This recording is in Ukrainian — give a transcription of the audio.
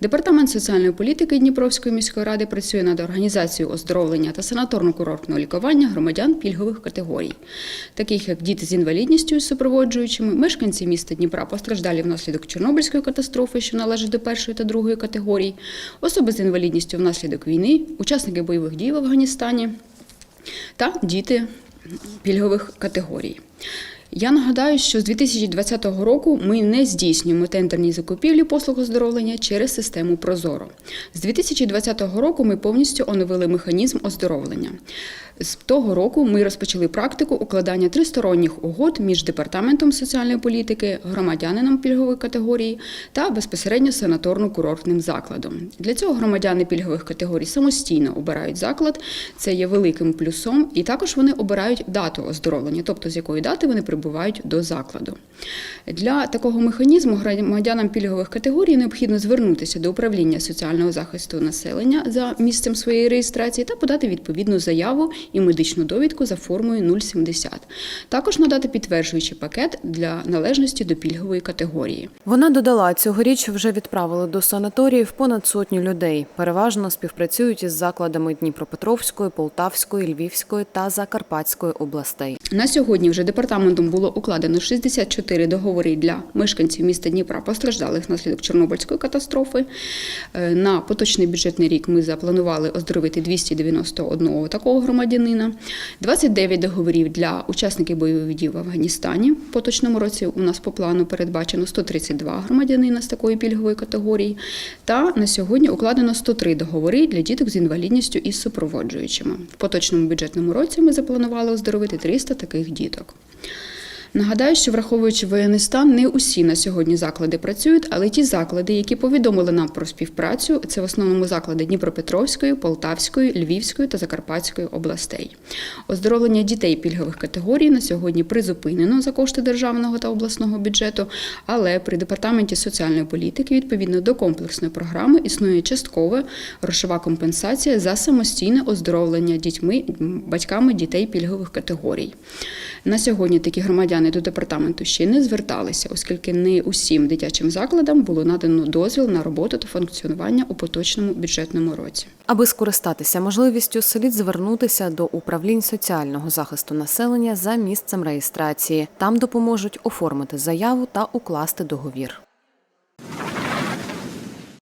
Департамент соціальної політики Дніпровської міської ради працює над організацією оздоровлення та санаторно-курортного лікування громадян пільгових категорій, таких як діти з інвалідністю супроводжуючими, мешканці міста Дніпра постраждалі внаслідок Чорнобильської катастрофи, що належить до першої та другої категорій, особи з інвалідністю внаслідок війни, учасники бойових дій в Афганістані та діти пільгових категорій. Я нагадаю, що з 2020 року ми не здійснюємо тендерні закупівлі послуг оздоровлення через систему Прозоро. З 2020 року ми повністю оновили механізм оздоровлення. З того року ми розпочали практику укладання тристоронніх угод між департаментом соціальної політики, громадянином пільгової категорії та безпосередньо санаторно-курортним закладом. Для цього громадяни пільгових категорій самостійно обирають заклад. Це є великим плюсом, і також вони обирають дату оздоровлення, тобто з якої дати вони прибувають до закладу. Для такого механізму громадянам пільгових категорій необхідно звернутися до управління соціального захисту населення за місцем своєї реєстрації та подати відповідну заяву і медичну довідку за формою 070. Також надати підтверджуючий пакет для належності до пільгової категорії. Вона додала, цьогоріч вже відправили до санаторіїв понад сотню людей. Переважно співпрацюють із закладами Дніпропетровської, Полтавської, Львівської та Закарпатської областей. На сьогодні вже департаментом було укладено 64 договори для мешканців міста Дніпра, постраждалих внаслідок Чорнобильської катастрофи. Е, На поточний бюджетний рік ми запланували оздоровити 291 такого громадянина, 29 договорів для учасників бойових дій в Афганістані. В поточному році у нас по плану передбачено 132 громадянина з такої пільгової категорії. Та на сьогодні укладено 103 договори для діток з інвалідністю із супроводжуючими. В поточному бюджетному році ми запланували оздоровити 300 таких діток. Нагадаю, що враховуючи воєнний стан, не усі на сьогодні заклади працюють, але ті заклади, які повідомили нам про співпрацю, це в основному заклади Дніпропетровської, Полтавської, Львівської та Закарпатської областей. Оздоровлення дітей пільгових категорій на сьогодні призупинено за кошти державного та обласного бюджету, але при департаменті соціальної політики відповідно до комплексної програми існує часткова грошова компенсація за самостійне оздоровлення дітьми, батьками дітей пільгових категорій. На сьогодні такі громадяни до департаменту ще не зверталися, оскільки не усім дитячим закладам було надано дозвіл на роботу та функціонування у поточному бюджетному році. Аби скористатися можливістю, слід звернутися до управлінь соціального захисту населення за місцем реєстрації. Там допоможуть оформити заяву та укласти договір.